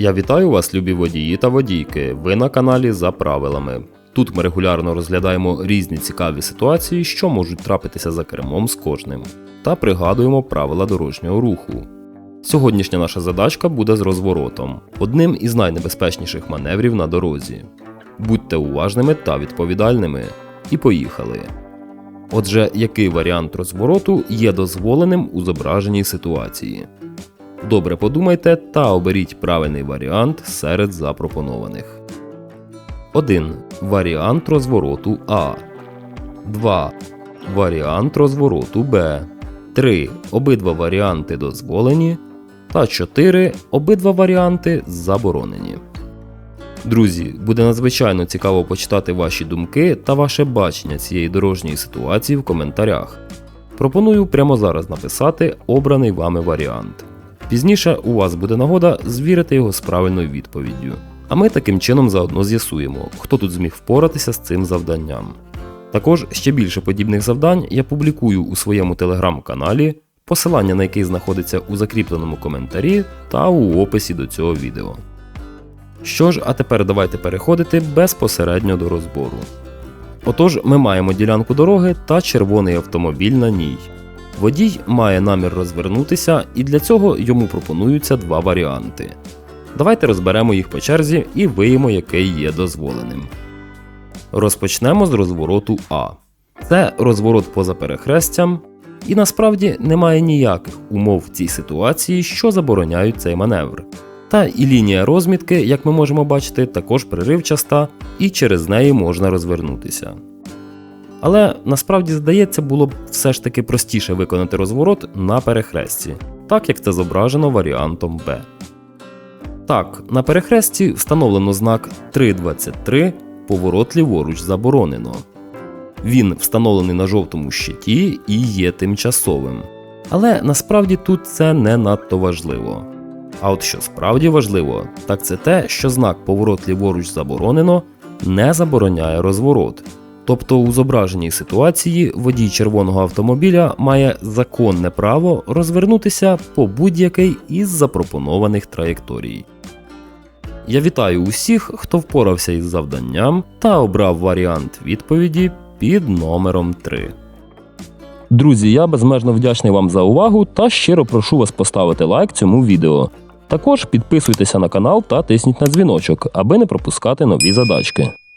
Я вітаю вас, любі водії та водійки. Ви на каналі за правилами. Тут ми регулярно розглядаємо різні цікаві ситуації, що можуть трапитися за кермом з кожним, та пригадуємо правила дорожнього руху. Сьогоднішня наша задачка буде з розворотом, одним із найнебезпечніших маневрів на дорозі. Будьте уважними та відповідальними. І поїхали. Отже, який варіант розвороту є дозволеним у зображеній ситуації? Добре подумайте та оберіть правильний варіант серед запропонованих. 1. Варіант розвороту А. 2. Варіант розвороту Б. 3. Обидва варіанти дозволені. Та 4. Обидва варіанти заборонені. Друзі, буде надзвичайно цікаво почитати ваші думки та ваше бачення цієї дорожньої ситуації в коментарях. Пропоную прямо зараз написати обраний вами варіант. Пізніше у вас буде нагода звірити його з правильною відповіддю. А ми таким чином заодно з'ясуємо, хто тут зміг впоратися з цим завданням. Також ще більше подібних завдань я публікую у своєму телеграм-каналі, посилання на який знаходиться у закріпленому коментарі та у описі до цього відео. Що ж, а тепер давайте переходити безпосередньо до розбору. Отож, ми маємо ділянку дороги та червоний автомобіль на ній. Водій має намір розвернутися, і для цього йому пропонуються два варіанти. Давайте розберемо їх по черзі і виємо, який є дозволеним. Розпочнемо з розвороту А. Це розворот поза перехрестям, і насправді немає ніяких умов в цій ситуації, що забороняють цей маневр. Та і лінія розмітки, як ми можемо бачити, також преривчаста, і через неї можна розвернутися. Але насправді здається, було б все ж таки простіше виконати розворот на перехресті, так як це зображено варіантом Б. Так, на перехресті встановлено знак 323 поворот ліворуч заборонено. Він встановлений на жовтому щиті і є тимчасовим. Але насправді тут це не надто важливо. А от що справді важливо, так це те, що знак поворот ліворуч заборонено не забороняє розворот. Тобто у зображеній ситуації водій червоного автомобіля має законне право розвернутися по будь-який із запропонованих траєкторій. Я вітаю усіх, хто впорався із завданням та обрав варіант відповіді під номером 3. Друзі, я безмежно вдячний вам за увагу та щиро прошу вас поставити лайк цьому відео. Також підписуйтеся на канал та тисніть на дзвіночок, аби не пропускати нові задачки.